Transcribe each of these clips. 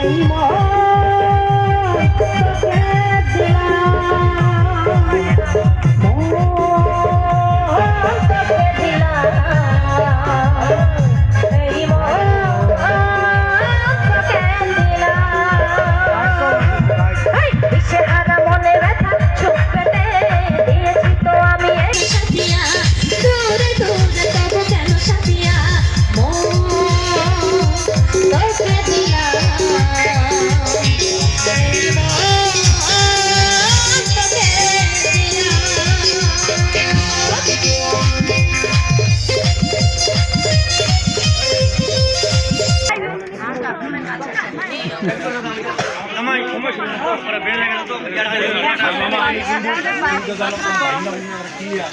এই মন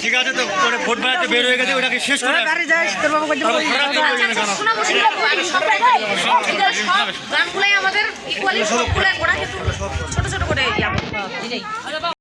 ঠিক আছে তো পরে ভোট বেড়াতে বের হয়ে গেছে ওটাকে শেষ করে আচ্ছা, আচ্ছা, আচ্ছা, আমাদের করে